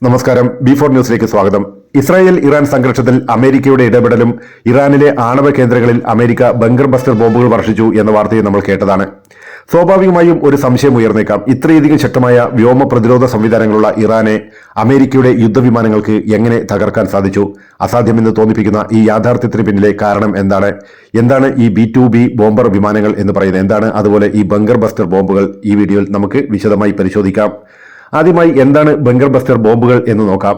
നമസ്കാരം. B four ന്യൂസിലേക്ക് സ്വാഗതം. ഇസ്രായേൽ ഇറാൻ സംഘർഷത്തിൽ അമേരിക്കയുടെ ഇടപെടലും ഇറാനിലെ ആണവ കേന്ദ്രങ്ങളിൽ അമേരിക്ക ബങ്കർ ബസ്റ്റർ ബോംബുകൾ വർഷിച്ചു എന്ന വാർത്തയും നമ്മൾ കേട്ടതാണ്. സ്വാഭാവികമായും ഒരു സംശയം ഉയർന്നേക്കാം. ഇത്രയധികം ശക്തമായ വ്യോമ പ്രതിരോധ സംവിധാനങ്ങളുള്ള ഇറാനെ അമേരിക്കയുടെ യുദ്ധവിമാനങ്ങൾക്ക് എങ്ങനെ തകർക്കാൻ സാധിച്ചു? അസാധ്യമെന്ന് തോന്നിപ്പിക്കുന്ന ഈ യാഥാർത്ഥ്യത്തിന് പിന്നിലെ കാരണം എന്താണ്? എന്താണ് ഈ ബി ടു ബി ബോംബർ വിമാനങ്ങൾ എന്ന് പറയുന്നത്? എന്താണ്? അതുപോലെ ഈ ബങ്കർ ബസ്റ്റർ ബോംബുകൾ ഈ വീഡിയോയിൽ നമുക്ക് വിശദമായി പരിശോധിക്കാം. ആദ്യമായി എന്താണ് ബങ്കർ ബസ്റ്റർ ബോംബുകൾ എന്ന് നോക്കാം.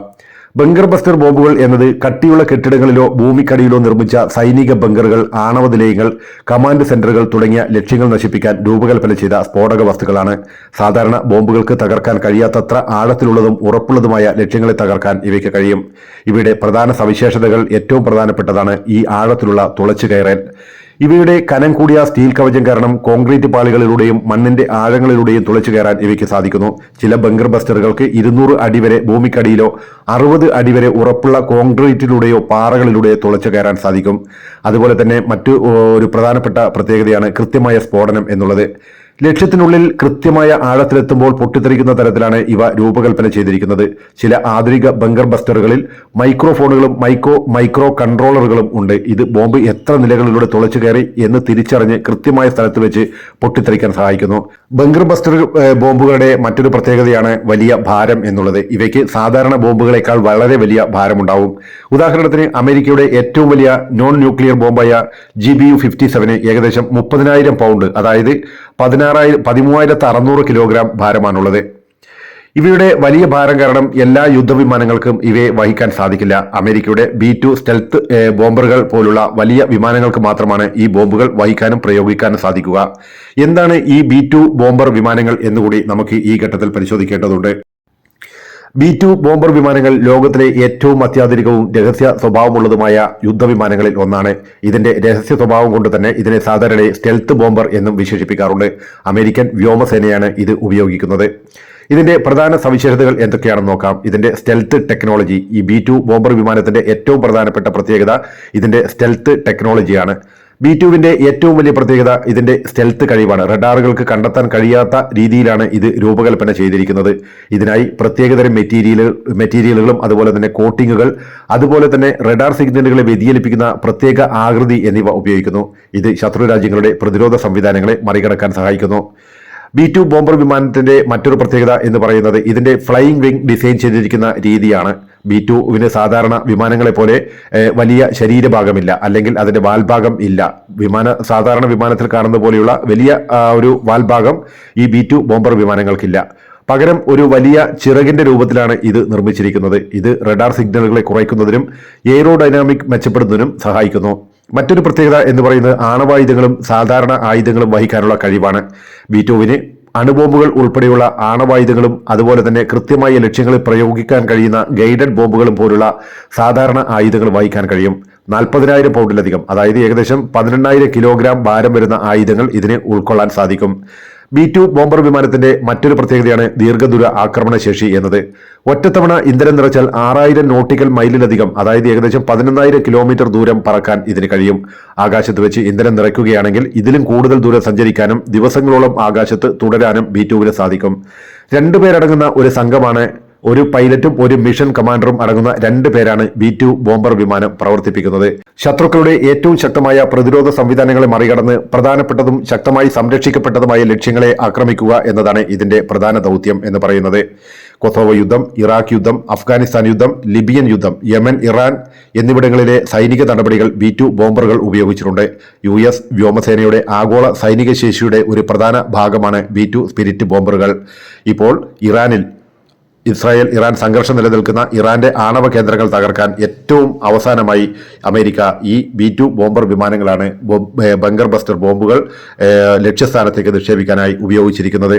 ബങ്കർ ബസ്റ്റർ ബോംബുകൾ എന്നത് കട്ടിയുള്ള കെട്ടിടങ്ങളിലോ ഭൂമിക്കടിയിലോ നിർമ്മിച്ച സൈനിക ബങ്കറുകൾ ആണവ നിലയങ്ങൾ കമാൻഡ് സെന്ററുകൾ തുടങ്ങിയ ലക്ഷ്യങ്ങൾ നശിപ്പിക്കാൻ രൂപകൽപ്പന ചെയ്ത സ്ഫോടക വസ്തുക്കളാണ്. സാധാരണ ബോംബുകൾക്ക് തകർക്കാൻ കഴിയാത്തത്ര ആഴത്തിലുള്ളതും ഉറപ്പുള്ളതുമായ ലക്ഷ്യങ്ങളെ തകർക്കാൻ ഇവയ്ക്ക് കഴിയും. ഇവയുടെ പ്രധാന സവിശേഷതകൾ ഏറ്റവും പ്രധാനപ്പെട്ടതാണ് ഈ ആഴത്തിലുള്ള തുളച്ചു കയറൽ. ഇവയുടെ കനം കൂടിയ സ്റ്റീൽ കവചം കാരണം കോൺക്രീറ്റ് പാളികളിലൂടെയും മണ്ണിന്റെ ആഴങ്ങളിലൂടെയും തുളച്ചു കയറാൻ ഇവയ്ക്ക് സാധിക്കുന്നു. ചില ബങ്കർ ബസ്റ്ററുകൾക്ക് ഇരുന്നൂറ് അടി വരെ ഭൂമിക്കടിയിലോ അറുപത് അടി വരെ ഉറപ്പുള്ള കോൺക്രീറ്റിലൂടെയോ പാറകളിലൂടെയോ തുളച്ചു കയറാൻ സാധിക്കും. അതുപോലെ തന്നെ മറ്റു ഒരു പ്രധാനപ്പെട്ട പ്രത്യേകതയാണ് കൃത്യമായ സ്ഫോടനം എന്നുള്ളത്. ലക്ഷ്യത്തിനുള്ളിൽ കൃത്യമായ ആഴത്തിലെത്തുമ്പോൾ പൊട്ടിത്തെറിക്കുന്ന തരത്തിലാണ് ഇവ രൂപകൽപ്പന ചെയ്തിരിക്കുന്നത്. ചില ആധുനിക ബങ്കർ ബസ്റ്ററുകളിൽ മൈക്രോഫോണുകളും മൈക്രോ മൈക്രോ കൺട്രോളറുകളും ഉണ്ട്. ഇത് ബോംബ് എത്ര നിലകളിലൂടെ തുളച്ചു കയറി എന്ന് തിരിച്ചറിഞ്ഞ് കൃത്യമായ സ്ഥലത്ത് വെച്ച് പൊട്ടിത്തെറിക്കാൻ സഹായിക്കുന്നു. ബങ്കർ ബസ്റ്റർ ബോംബുകളുടെ മറ്റൊരു പ്രത്യേകതയാണ് വലിയ ഭാരം എന്നുള്ളത്. ഇവയ്ക്ക് സാധാരണ ബോംബുകളെക്കാൾ വളരെ വലിയ ഭാരമുണ്ടാവും. ഉദാഹരണത്തിന് അമേരിക്കയുടെ ഏറ്റവും വലിയ non nuclear ബോംബായ G B U fifty seven ഏകദേശം മുപ്പതിനായിരം പൗണ്ട് അതായത് പതിനാറായിരം പതിമൂവായിരത്തി അറുന്നൂറ് കിലോഗ്രാം ഭാരമാണുള്ളത്. ഇവയുടെ വലിയ ഭാരം കാരണം എല്ലാ യുദ്ധവിമാനങ്ങൾക്കും ഇവയെ വഹിക്കാൻ സാധിക്കില്ല. അമേരിക്കയുടെ ബി ടു സ്റ്റെൽത്ത് ബോംബറുകൾ പോലുള്ള വലിയ വിമാനങ്ങൾക്ക് മാത്രമാണ് ഈ ബോംബുകൾ വഹിക്കാനും പ്രയോഗിക്കാനും സാധിക്കുക. എന്താണ് ഈ ബി ടു ബോംബർ വിമാനങ്ങൾ എന്നുകൂടി നമുക്ക് ഈ ഘട്ടത്തിൽ പരിശോധിക്കേണ്ടതുണ്ട്. ബി ടു ബോംബർ വിമാനങ്ങൾ ലോകത്തിലെ ഏറ്റവും അത്യാധുനികവും രഹസ്യ സ്വഭാവമുള്ളതുമായ യുദ്ധവിമാനങ്ങളിൽ ഒന്നാണ്. ഇതിന്റെ രഹസ്യ സ്വഭാവം കൊണ്ട് തന്നെ ഇതിനെ സാധാരണ സ്റ്റെൽത്ത് ബോംബർ എന്നും വിശേഷിപ്പിക്കാറുണ്ട്. അമേരിക്കൻ വ്യോമസേനയാണ് ഇത് ഉപയോഗിക്കുന്നത്. ഇതിന്റെ പ്രധാന സവിശേഷതകൾ എന്തൊക്കെയാണെന്ന് നോക്കാം. ഇതിന്റെ സ്റ്റെൽത്ത് ടെക്നോളജി ഈ ബി ടു ബോംബർ വിമാനത്തിന്റെ ഏറ്റവും പ്രധാനപ്പെട്ട പ്രത്യേകത ഇതിന്റെ സ്റ്റെൽത്ത് ടെക്നോളജിയാണ് ബി ടുവിന്റെ ഏറ്റവും വലിയ പ്രത്യേകത ഇതിന്റെ സ്റ്റെൽത്ത് കഴിവാണ്. റഡാറുകൾക്ക് കണ്ടെത്താൻ കഴിയാത്ത രീതിയിലാണ് ഇത് രൂപകൽപ്പന ചെയ്തിരിക്കുന്നത്. ഇതിനായി പ്രത്യേകതരം മെറ്റീരിയൽ മെറ്റീരിയലുകളും അതുപോലെ തന്നെ കോട്ടിങ്ങുകൾ അതുപോലെ തന്നെ റഡാർ സിഗ്നലുകളെ വ്യതിചലിപ്പിക്കുന്ന പ്രത്യേക ആകൃതി എന്നിവ ഉപയോഗിക്കുന്നു. ഇത് ശത്രു രാജ്യങ്ങളുടെ പ്രതിരോധ സംവിധാനങ്ങളെ മറികടക്കാൻ സഹായിക്കുന്നു. ബി ടു ബോംബർ വിമാനത്തിന്റെ മറ്റൊരു പ്രത്യേകത എന്ന് പറയുന്നത് ഇതിന്റെ ഫ്ലൈയിങ് വിംഗ് ഡിസൈൻ ചെയ്തിരിക്കുന്ന രീതിയാണ്. ബി ടുവിന് സാധാരണ വിമാനങ്ങളെ പോലെ വലിയ ശരീരഭാഗമില്ല. അല്ലെങ്കിൽ അതിന്റെ വാൽഭാഗം ഇല്ല. വിമാന സാധാരണ വിമാനത്തിൽ കാണുന്ന പോലെയുള്ള വലിയ ഒരു വാൽഭാഗം ഈ ബി ടു ബോംബർ വിമാനങ്ങൾക്കില്ല. പകരം ഒരു വലിയ ചിറകിന്റെ രൂപത്തിലാണ് ഇത് നിർമ്മിച്ചിരിക്കുന്നത്. ഇത് റഡാർ സിഗ്നലുകളെ കുറയ്ക്കുന്നതിനും എയ്റോഡൈനാമിക് മെച്ചപ്പെടുന്നതിനും സഹായിക്കുന്നു. മറ്റൊരു പ്രത്യേകത എന്ന് പറയുന്നത് ആണവായുധങ്ങളും സാധാരണ ആയുധങ്ങളും വഹിക്കാനുള്ള കഴിവാണ്. ബി ടുവിന് അണുബോംബുകൾ ഉൾപ്പെടെയുള്ള ആണവായുധങ്ങളും അതുപോലെ തന്നെ കൃത്യമായ ലക്ഷ്യങ്ങളിൽ പ്രയോഗിക്കാൻ കഴിയുന്ന ഗൈഡഡ് ബോംബുകളും പോലുള്ള സാധാരണ ആയുധങ്ങൾ വഹിക്കാൻ കഴിയും. നാൽപ്പതിനായിരം പൗണ്ടിലധികം അതായത് ഏകദേശം പതിനെണ്ണായിരം കിലോഗ്രാം ഭാരം വരുന്ന ആയുധങ്ങൾ ഇതിന് ഉൾക്കൊള്ളാൻ സാധിക്കും. ബി ടു ബോംബർ വിമാനത്തിന്റെ മറ്റൊരു പ്രത്യേകതയാണ് ദീർഘദൂര ആക്രമണ ശേഷി എന്നത്. ഒറ്റത്തവണ ഇന്ധനം നിറച്ചാൽ ആറായിരം നോട്ടിക്കൽ മൈലിലധികം അതായത് ഏകദേശം പതിനൊന്നായിരം കിലോമീറ്റർ ദൂരം പറക്കാൻ ഇതിന് കഴിയും. ആകാശത്ത് വെച്ച് ഇന്ധനം നിറയ്ക്കുകയാണെങ്കിൽ ഇതിലും കൂടുതൽ ദൂരം സഞ്ചരിക്കാനും ദിവസങ്ങളോളം ആകാശത്ത് തുടരാനും ബി ടുവിന് സാധിക്കും. രണ്ടുപേരടങ്ങുന്ന ഒരു സംഘമാണ് ഒരു പൈലറ്റും ഒരു മിഷൻ കമാൻഡറും അടങ്ങുന്ന രണ്ട് പേരാണ് ബി ടു ബോംബർ വിമാനം പ്രവർത്തിപ്പിക്കുന്നത്. ശത്രുക്കളുടെ ഏറ്റവും ശക്തമായ പ്രതിരോധ സംവിധാനങ്ങളെ മറികടന്ന് പ്രധാനപ്പെട്ടതും ശക്തമായി സംരക്ഷിക്കപ്പെട്ടതുമായ ലക്ഷ്യങ്ങളെ ആക്രമിക്കുക എന്നതാണ് ഇതിന്റെ പ്രധാന ദൗത്യം എന്ന് പറയുന്നത്. കൊസോവോ യുദ്ധം ഇറാഖ് യുദ്ധം അഫ്ഗാനിസ്ഥാൻ യുദ്ധം ലിബിയൻ യുദ്ധം യമൻ ഇറാൻ എന്നിവിടങ്ങളിലെ സൈനിക നടപടികൾ ബി ടു ബോംബറുകൾ ഉപയോഗിച്ചിട്ടുണ്ട്. യു എസ് വ്യോമസേനയുടെ ആഗോള സൈനിക ശേഷിയുടെ ഒരു പ്രധാന ഭാഗമാണ് ബി ടു സ്പിരിറ്റ് ബോംബറുകൾ. ഇപ്പോൾ ഇറാനിൽ ഇസ്രായേൽ ഇറാൻ സംഘർഷം നിലനിൽക്കുന്ന ഇറാന്റെ ആണവ കേന്ദ്രങ്ങൾ തകർക്കാൻ ഏറ്റവും അവസാനമായി അമേരിക്ക ഈ ബി ടു ബോംബർ വിമാനങ്ങളാണ് ബങ്കർ ബസ്റ്റർ ബോംബുകൾ ലക്ഷ്യസ്ഥാനത്തേക്ക് നിക്ഷേപിക്കാനായി ഉപയോഗിച്ചിരിക്കുന്നത്.